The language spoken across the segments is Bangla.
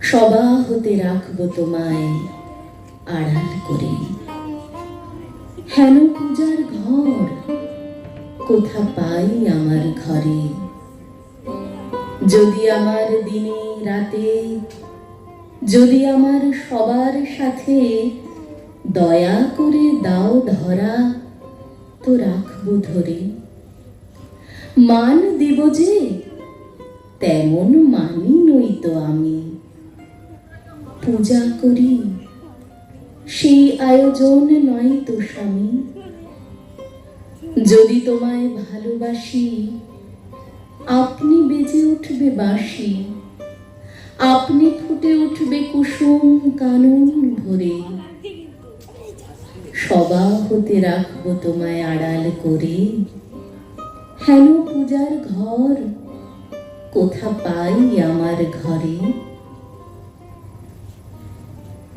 সবা হতে রাখব তোমায় আড়াল করে। হেন পূজার ঘর, কোথা পাই আমার ঘরে? যদি আমার দিনে রাতে, যদি আমার সবার সাথে দয়া করে দাও ধরা, তো রাখব ধরে। মান দিব যে তেমন মানি নই তো আমি। পূজা করি, সেই আয়োজন নয় তো স্বামী। যদি তোমায় ভালোবাসি, আপনি বেজে উঠবে বাঁশি। আপনি ফুটে উঠবে কুসুম কানুন ভরে। সবা হতে রাখব তোমায় আড়াল করে। হেন পূজার ঘর কোথা পাই আমার ঘরে?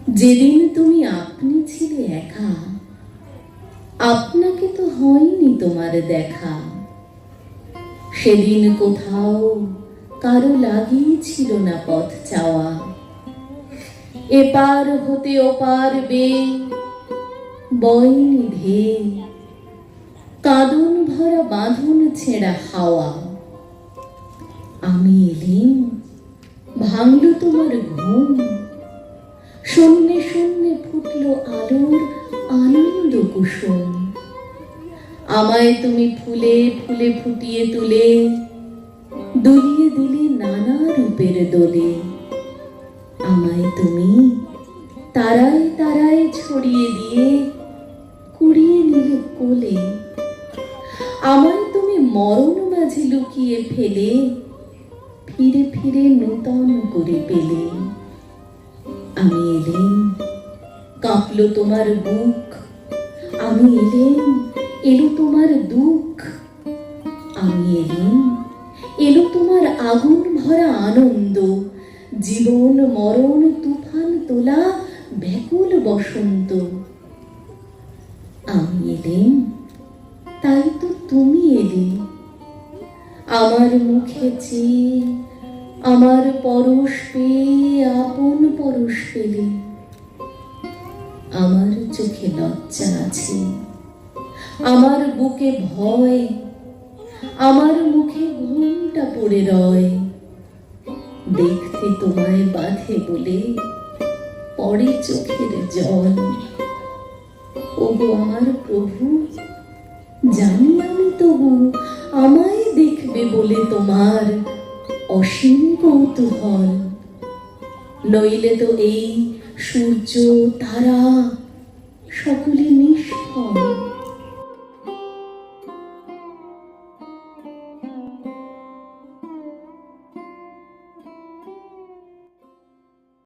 যেদিন তুমি আপনি ছিলে একা, আপনাকে তো হয়নি তোমার দেখা। সেদিন কোথাও কারও লাগিয়েছিল না পথ চাওয়া। এপার হতে ওপার বে বয়নি ধে, কাঁদন ভরা বাঁধন ছেঁড়া হাওয়া। আমি এলিম ভাঙল তোমার ঘুম। শূন্যে শূন্যে ফুটল আলোর আনন্দ কুসুম। আমায় তুমি ফুলে ফুলে ফুটিয়ে তুলে, দুলিয়ে দিলে নানা রূপের দোলে। আমায় তুমি তারায় তারায় ছড়িয়ে দিয়ে কুড়িয়ে নিলে কোলে। আমায় তুমি মরণ মাঝে লুকিয়ে ফেলে ফিরে ফিরে নূতন করে পেলে। আমি এলেম কাঁপলো তোমার বুক। আমি এলেম এলো তোমার দুঃখ। আমি এলেম এলো তোমার আগুন ভরা আনন্দ। জীবন মরণ তুফান তোলা ব্যাকুল বসন্ত। আমি এলেম তাই তো তুমি এলে। আমার মুখে চেয়ে আমার পরশ আপন পরশ পেলে। আমার চোখে লজ্জা আছে, আমার বুকে ভয়, আমার মুখে ঘুমটা পড়ে রয়। দেখতে তোমায় বাঁধে বলে পড়ে চোখের জল। ওগো আমার প্রভু, জানি আমি তবু আমায় দেখবে বলে তোমার অসীম কৌতূহল। নইলে তো এই সূর্য তারা সকলে নিষ্ফল।